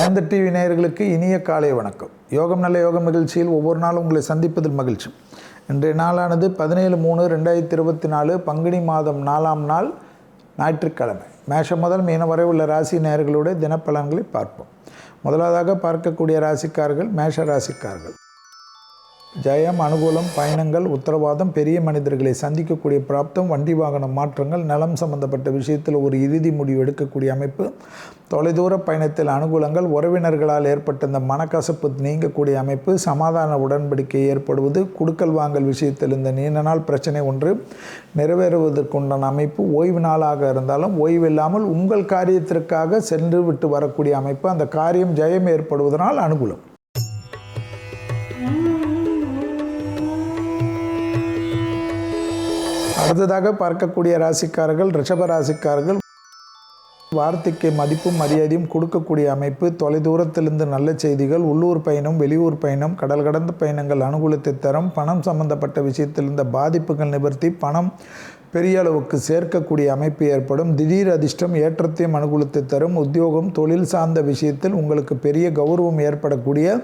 வேந்த TV நேயர்களுக்கு இனிய காலை வணக்கம். யோகம் நல்ல யோகம் நிகழ்ச்சியில் ஒவ்வொரு நாளும் உங்களை சந்திப்பதில் மகிழ்ச்சி. இன்றைய நாளானது பதினேழு மூணு ரெண்டாயிரத்தி இருபத்தி நாலு பங்குனி மாதம் நாலாம் நாள் ஞாயிற்றுக்கிழமை. மேஷம் முதல் மீன வரை உள்ள ராசி நேயர்களுடைய தினப்பலன்களை பார்ப்போம். முதலாவதாக பார்க்கக்கூடிய ராசிக்காரர்கள் மேஷ ராசிக்காரர்கள். ஜெயம் அனுகூலம் பயணங்கள் உத்தரவாதம் பெரிய மனிதர்களை சந்திக்கக்கூடிய பிராப்தம் வண்டி வாகனம் மாற்றங்கள் நலம் சம்பந்தப்பட்ட விஷயத்தில் ஒரு இறுதி முடிவு எடுக்கக்கூடிய அமைப்பு. தொலைதூர பயணத்தில் அனுகூலங்கள் உறவினர்களால் ஏற்பட்ட இந்த மனக்கசப்பு நீங்கக்கூடிய அமைப்பு. சமாதான உடன்படிக்கை ஏற்படுவது குடுக்கல் வாங்கல் விஷயத்தில் இந்த நீண்ட நாள் பிரச்சனை ஒன்று. நிறைவேறுவதற்குண்டான அமைப்பு ஓய்வு நாளாக இருந்தாலும் ஓய்வு இல்லாமல் உங்கள் காரியத்திற்காக சென்று விட்டு வரக்கூடிய அமைப்பு. அந்த காரியம் ஜெயம் ஏற்படுவதனால் அனுகூலம். அடுத்ததாக பார்க்கக்கூடிய ராசிக்காரர்கள் ரிஷப ராசிக்காரர்கள் வார்த்தைக்கு மதிப்பும் மரியாதையும் கொடுக்கக்கூடிய அமைப்பு தொலைதூரத்திலிருந்து நல்ல செய்திகள் உள்ளூர் பயணம் வெளியூர் பயணம் கடல் கடந்த பயணங்கள் அனுகூலத்தை தரும் பணம் சம்பந்தப்பட்ட விஷயத்தில் இருந்த பாதிப்புகள் நிவர்த்தி பணம் பெரிய அளவுக்கு சேர்க்கக்கூடிய அமைப்பு ஏற்படும். திடீர் அதிர்ஷ்டம் ஏற்றத்தையும் அனுகூலத்தை தரும். உத்தியோகம் தொழில் சார்ந்த விஷயத்தில் உங்களுக்கு பெரிய கௌரவம் ஏற்படக்கூடிய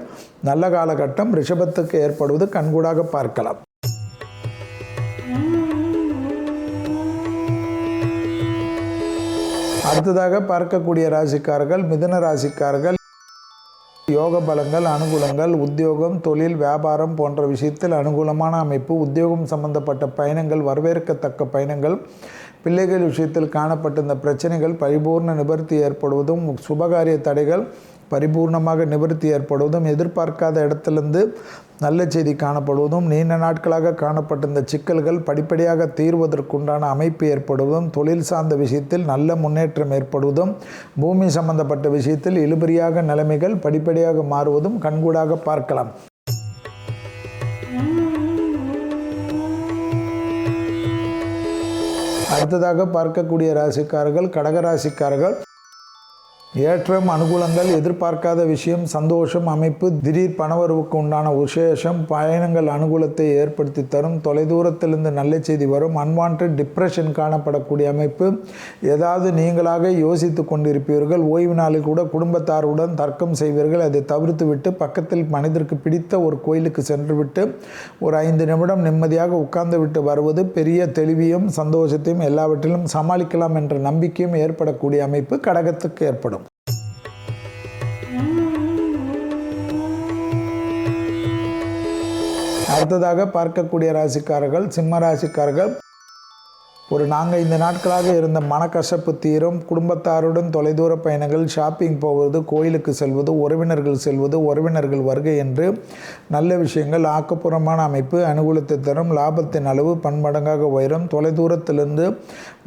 நல்ல காலகட்டம். ரிஷபத்துக்கு ஏற்படுவது கண்கூடாக பார்க்கலாம். அடுத்ததாக பார்க்கக்கூடிய ராசிக்காரர்கள் மிதன ராசிக்காரர்கள் யோக பலங்கள் அனுகூலங்கள் உத்தியோகம் தொழில் வியாபாரம் போன்ற விஷயத்தில் அனுகூலமான அமைப்பு உத்தியோகம் சம்பந்தப்பட்ட பயணங்கள் வரவேற்கத்தக்க பயணங்கள் பிள்ளைகள் விஷயத்தில் காணப்பட்ட இந்த பிரச்சனைகள் பரிபூர்ண நிவர்த்தி ஏற்படுவதும் சுபகாரிய தடைகள் பரிபூர்ணமாக நிவர்த்தி ஏற்படுவதும் எதிர்பார்க்காத இடத்திலிருந்து நல்ல செய்தி காணப்படுவதும் நீண்ட நாட்களாக காணப்பட்ட இந்த சிக்கல்கள் படிப்படியாக தீர்வதற்குண்டான அமைப்பு ஏற்படுவதும் தொழில் சார்ந்த விஷயத்தில் நல்ல முன்னேற்றம் ஏற்படுவதும் பூமி சம்பந்தப்பட்ட விஷயத்தில் இழுபறியாக நிலைமைகள் படிப்படியாக மாறுவதும் கண்கூடாக பார்க்கலாம். அடுத்ததாக பார்க்கக்கூடிய ராசிக்காரர்கள் கடகராசிக்காரர்கள் ஏற்றம் அனுகூலங்கள் எதிர்பார்க்காத விஷயம் சந்தோஷம் அமைப்பு திடீர் பணவரவுக்கு உண்டான விசேஷம் பயணங்கள் அனுகூலத்தை ஏற்படுத்தி தரும் தொலைதூரத்திலிருந்து நல்ல செய்தி வரும் அன்வான்ட் டிப்ரெஷன் காணப்படக்கூடிய அமைப்பு ஏதாவது நீங்களாக யோசித்து கொண்டிருப்பீர்கள் ஓய்வு நாளில் கூட குடும்பத்தாருடன் தர்க்கம் செய்வீர்கள் அதை தவிர்த்து விட்டு பக்கத்தில் மனிதருக்கு பிடித்த ஒரு கோயிலுக்கு சென்றுவிட்டு ஒரு ஐந்து நிமிடம் நிம்மதியாக உட்கார்ந்து விட்டு வருவது பெரிய தெளிவையும் சந்தோஷத்தையும் எல்லாவற்றிலும் சமாளிக்கலாம் என்ற நம்பிக்கையும் ஏற்படக்கூடிய அமைப்பு கடகத்துக்கு ஏற்படும். அடுத்ததாக பார்க்கக்கூடிய ராசிக்காரர்கள் சிம்ம ராசிக்காரர்கள். ஒரு நாங்கள் இந்த நாட்களாக இருந்த மனக்கசப்பு தீரும். குடும்பத்தாருடன் தொலைதூர பயணங்கள் ஷாப்பிங் போவது கோயிலுக்கு செல்வது உறவினர்கள் செல்வது உறவினர்கள் வருகை என்று நல்ல விஷயங்கள். ஆக்கப்பூர்வமான அமைப்பு அனுகூலத்தை தரும் லாபத்தின் அளவு பன்மடங்காக உயரும். தொலைதூரத்திலிருந்து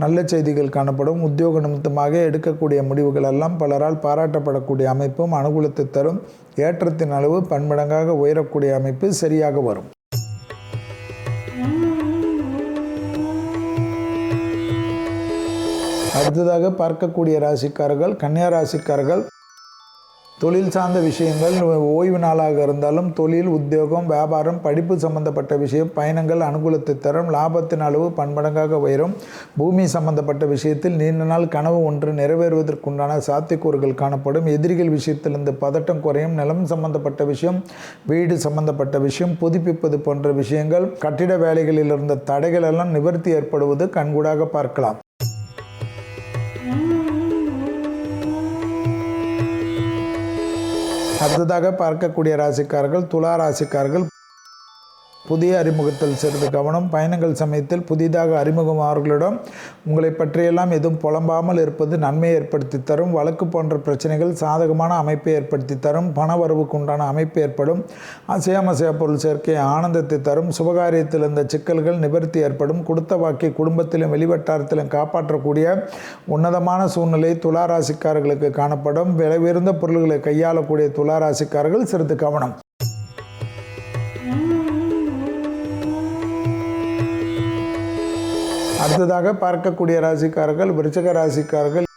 நல்ல செய்திகள் காணப்படும். உத்தியோக நிமித்தமாக எடுக்கக்கூடிய முடிவுகள் எல்லாம் பலரால் பாராட்டப்படக்கூடிய அமைப்பும் அனுகூலத்தை தரும். ஏற்றத்தின் அளவு பன்மடங்காக உயரக்கூடிய அமைப்பு சரியாக வரும். அடுத்ததாக பார்க்கக்கூடிய ராசிக்காரர்கள் கன்னியா ராசிக்காரர்கள் தொழில் சார்ந்த விஷயங்கள் ஓய்வு நாளாக இருந்தாலும் தொழில் உத்தியோகம் வியாபாரம் படிப்பு சம்பந்தப்பட்ட விஷயம் பயணங்கள் அனுகூலத்தை தரும் லாபத்தின் அளவு பன்மடங்காக உயரும். பூமி சம்பந்தப்பட்ட விஷயத்தில் நீண்ட நாள் கனவு ஒன்று நிறைவேறுவதற்குண்டான சாத்தியக்கூறுகள் காணப்படும். எதிரிகள் விஷயத்தில் இந்த பதட்டம் குறையும். நிலம் சம்பந்தப்பட்ட விஷயம் வீடு சம்பந்தப்பட்ட விஷயம் புதுப்பிப்பது போன்ற விஷயங்கள் கட்டிட வேலைகளில் இருந்த தடைகள் எல்லாம் நிவர்த்தி ஏற்படுவது கண்கூடாக பார்க்கலாம். அடுத்ததாக பார்க்கக்கூடிய ராசிக்காரர்கள் துலா ராசிக்காரர்கள் புதிய அறிமுகத்தில் சிறிது கவனம். பயணங்கள் சமயத்தில் புதிதாக அறிமுகமானவர்களிடம் உங்களை பற்றியெல்லாம் எதுவும் புலம்பாமல் இருப்பது நன்மையை ஏற்படுத்தி தரும். வழக்கு போன்ற பிரச்சனைகள் சாதகமான அமைப்பை ஏற்படுத்தி தரும். பண வரவுக்கு உண்டான அமைப்பு ஏற்படும். அசையாமசையா பொருள் சேர்க்கை ஆனந்தத்தை தரும். சுபகாரியத்தில் இருந்த சிக்கல்கள் நிவர்த்தி ஏற்படும். கொடுத்த வாக்கை குடும்பத்திலும் வெளிவட்டாரத்திலும் காப்பாற்றக்கூடிய உன்னதமான சூழ்நிலை துளாராசிக்காரர்களுக்கு காணப்படும். விலை உயர்ந்த பொருள்களை கையாளக்கூடிய துளாராசிக்காரர்கள் சிறிது கவனம். அடுத்ததாக பார்க்கக்கூடிய ராசிக்காரர்கள் விருச்சக ராசிக்காரர்கள்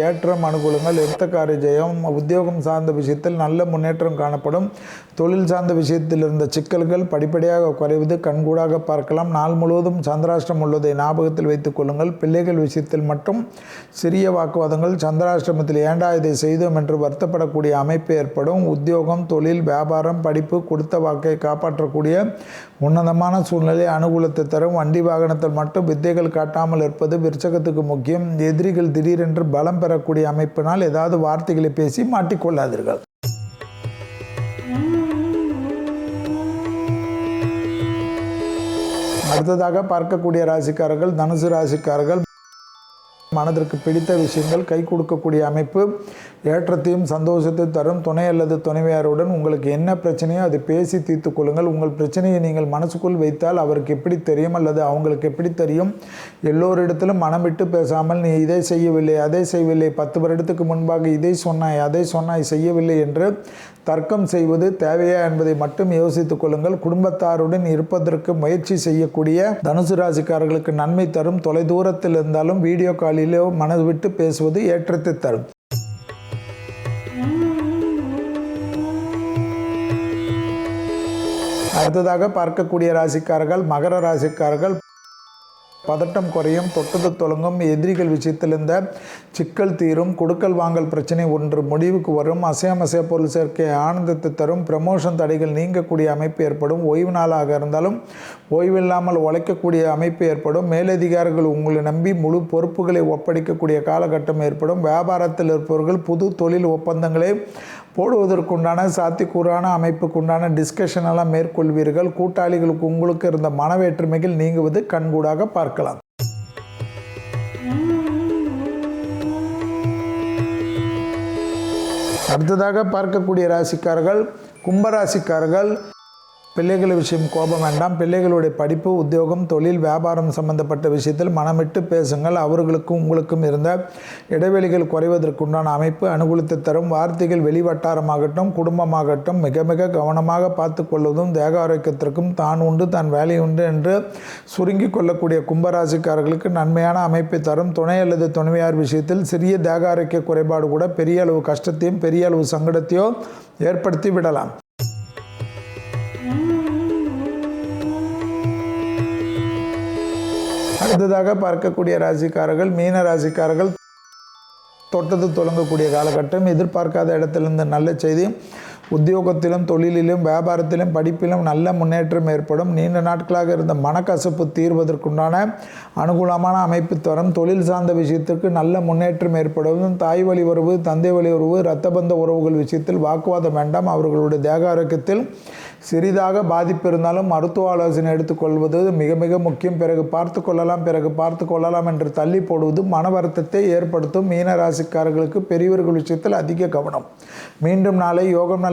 ஏற்றம் அனுகூலங்கள் எடுத்த ஜெயம் உத்தியோகம் சார்ந்த விஷயத்தில் நல்ல முன்னேற்றம் காணப்படும். தொழில் சார்ந்த விஷயத்தில் இருந்த சிக்கல்கள் படிப்படியாக குறைவது கண்கூடாக பார்க்கலாம். நாள் முழுவதும் சந்திராஷ்டிரம் உள்ளதை ஞாபகத்தில் வைத்துக் கொள்ளுங்கள். பிள்ளைகள் விஷயத்தில் மட்டும் சிறிய வாக்குவாதங்கள் சந்திராஷ்டிரமத்தில் ஏண்டா இதை செய்தோம்? என்று வருத்தப்படக்கூடிய அமைப்பு ஏற்படும். உத்தியோகம் தொழில் வியாபாரம் படிப்பு கொடுத்த வாக்கை காப்பாற்றக்கூடிய உன்னதமான சூழ்நிலை அனுகூலத்தை தரும். வண்டி வாகனத்தில் மட்டும் வித்தைகள் காட்டாமல் இருப்பது விருச்சகத்துக்கு முக்கியம். எதிரிகள் திடீரென்று பலம் பெறக்கூடிய அமைப்பினால் ஏதாவது வார்த்தைகளை பேசி மாட்டிக்கொள்ளாதீர்கள். அடுத்ததாக பார்க்கக்கூடிய ராசிக்காரர்கள் தனுசு ராசிக்காரர்கள் மனதிற்கு பிடித்த விஷயங்கள் கை கொடுக்கக்கூடிய அமைப்பு ஏற்றத்தையும் சந்தோஷத்தை தரும். துணை அல்லது துணைவியாருடன் உங்களுக்கு என்ன பிரச்சனையோ அதை பேசி தீர்த்து கொள்ளுங்கள். உங்கள் பிரச்சனையை நீங்கள் மனசுக்குள் வைத்தால் அவருக்கு எப்படி தெரியும் அல்லது அவங்களுக்கு எப்படி தெரியும்? எல்லோரிடத்திலும் மனம் விட்டு பேசாமல் நீ இதை செய்யவில்லை அதை செய்யவில்லை. பத்து வருடத்துக்கு முன்பாக இதை சொன்னாய் அதை சொன்னாய் செய்யவில்லை என்று தர்க்கம் செய்வது தேவையா என்பதை மட்டும் யோசித்துக் கொள்ளுங்கள். குடும்பத்தாருடன் இருப்பதற்கு முயற்சி செய்யக்கூடிய தனுசு ராசிக்காரர்களுக்கு நன்மை தரும். தொலைதூரத்தில் இருந்தாலும் வீடியோ காலிலோ மனது விட்டு பேசுவது ஏற்றத்தை தரும். அடுத்ததாக பார்க்கக்கூடிய ராசிக்காரர்கள் மகர ராசிக்காரர்கள் பதட்டம் குறையும் தொட்டது தொடங்கும் எதிரிகள் விஷயத்தில் இருந்த சிக்கல் தீரும் கொடுக்கல் வாங்கல் பிரச்சனை ஒன்று முடிவுக்கு வரும். அசையமசைய பொருள் சேர்க்கை ஆனந்தத்தை தரும். ப்ரமோஷன் தடைகள் நீங்கக்கூடிய அமைப்பு ஏற்படும். ஓய்வு நாளாக இருந்தாலும் ஓய்வில்லாமல் உழைக்கக்கூடிய அமைப்பு ஏற்படும். மேலதிகாரிகள் உங்களை நம்பி முழு பொறுப்புகளை ஒப்படைக்கக்கூடிய காலகட்டம் ஏற்படும். வியாபாரத்தில் இருப்பவர்கள் புது தொழில் ஒப்பந்தங்களை போடுவதற்குண்டான சாத்திக்கூறான அமைப்புக்குண்டான டிஸ்கஷன் எல்லாம் மேற்கொள்வீர்கள். கூட்டாளிகளுக்கு உங்களுக்கு இருந்த மனவேற்றுமைகள் நீங்குவது கண்கூடாக பார்க்கலாம். அடுத்ததாக பார்க்கக்கூடிய ராசிக்காரர்கள் கும்பராசிக்காரர்கள் பிள்ளைகள் விஷயம் கோபம் வேண்டாம். பிள்ளைகளுடைய படிப்பு உத்தியோகம் தொழில் வியாபாரம் சம்பந்தப்பட்ட விஷயத்தில் மனமிட்டு பேசுங்கள். அவர்களுக்கும் உங்களுக்கும் இருந்த இடைவெளிகள் குறைவதற்குண்டான அமைப்பு அனுகூலித்து தரும். வார்த்தைகள் வெளிவட்டாரமாகட்டும் குடும்பமாகட்டும் மிக மிக கவனமாக பார்த்து கொள்வதும் தேக ஆரோக்கியத்திற்கும் தான் உண்டு தான் வேலை உண்டு என்று சுருங்கி கொள்ளக்கூடிய கும்பராசிக்காரர்களுக்கு நன்மையான அமைப்பை தரும். துணை அல்லது துணைவியார் விஷயத்தில் சிறிய தேக ஆரோக்கிய குறைபாடு கூட பெரிய அளவு கஷ்டத்தையும் பெரிய அளவு சங்கடத்தையோ ஏற்படுத்தி விடலாம். அடுத்ததாக பார்க்கக்கூடிய ராசிக்காரர்கள் மீன ராசிக்காரர்கள் தொட்டது தொடங்கக்கூடிய காலகட்டம் எதிர்பார்க்காத இடத்திலிருந்து நல்ல செய்தி. உத்தியோகத்திலும் தொழிலிலும் வியாபாரத்திலும் படிப்பிலும் நல்ல முன்னேற்றம் ஏற்படும். நீண்ட நாட்களாக இருந்த மனக்கசப்பு தீர்வதற்குண்டான அனுகூலமான அமைப்பு தரும். தொழில் சார்ந்த விஷயத்திற்கு நல்ல முன்னேற்றம் ஏற்படுவதும் தாய் வழி உறவு தந்தை வழி உறவு இரத்தபந்த உறவுகள் விஷயத்தில் வாக்குவாதம் வேண்டாம். அவர்களுடைய தேக ஆரோக்கியத்தில் சிறிதாக பாதிப்பு இருந்தாலும் மருத்துவ ஆலோசனை எடுத்துக்கொள்வது மிக மிக முக்கியம். பிறகு பார்த்து கொள்ளலாம் பிறகு பார்த்து கொள்ளலாம் என்று தள்ளி போடுவது மன வருத்தத்தை ஏற்படுத்தும். மீன ராசிக்காரர்களுக்கு பெரியவர்கள் விஷயத்தில் அதிக கவனம். மீண்டும் நாளை யோகம்